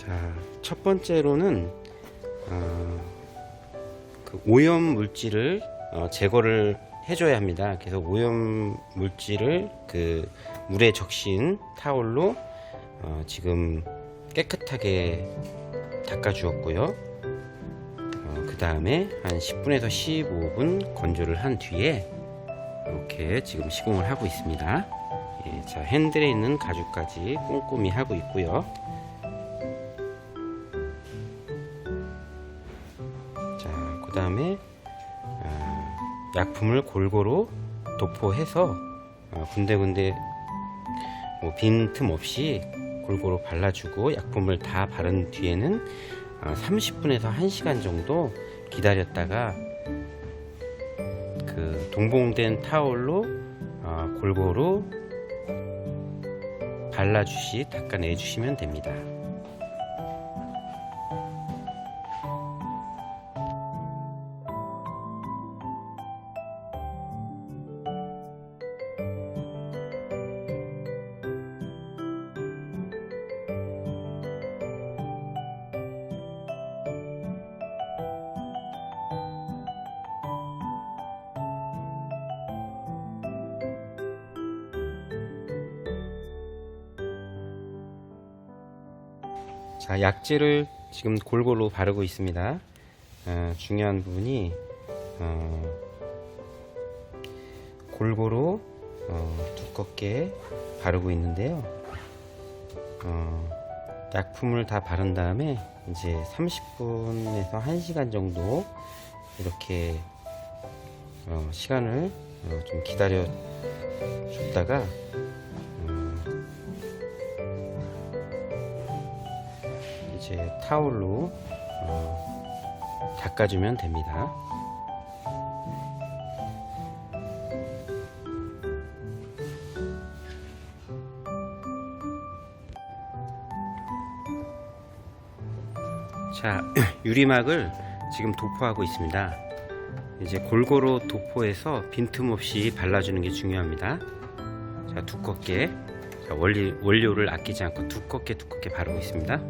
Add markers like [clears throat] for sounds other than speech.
자, 첫 번째로는 어, 그 오염 물질을 어, 제거를 해줘야 합니다. 그래서 오염 물질을 그 물에 적신 타올로 어, 지금 깨끗하게 닦아주었고요. 어, 그 다음에 한 10분에서 15분 건조를 한 뒤에 이렇게 지금 시공을 하고 있습니다. 예, 자 핸들에 있는 가죽까지 꼼꼼히 하고 있고요. 그 다음에 약품을 골고루 도포해서 어, 군데군데 뭐 빈틈 없이 골고루 발라주고 약품을 다 바른 뒤에는 어, 30분에서 1시간 정도 기다렸다가 그 동봉된 타올로 어, 골고루 발라주시 닦아내 주시면 됩니다. 자, 약재를 지금 골고루 바르고 있습니다. 어, 중요한 부분이 어, 골고루 어, 두껍게 바르고 있는데요. 어, 약품을 다 바른 다음에 이제 30분에서 1시간 정도 이렇게 어, 시간을 어, 좀 기다려 줬다가 이제 타올로 어, 닦아주면 됩니다. 자, [clears throat] 유리막을 지금 도포하고 있습니다. 이제 골고루 도포해서 빈틈없이 발라주는 게 중요합니다. 자, 두껍게 원료를 아끼지 않고 두껍게 두껍게 바르고 있습니다.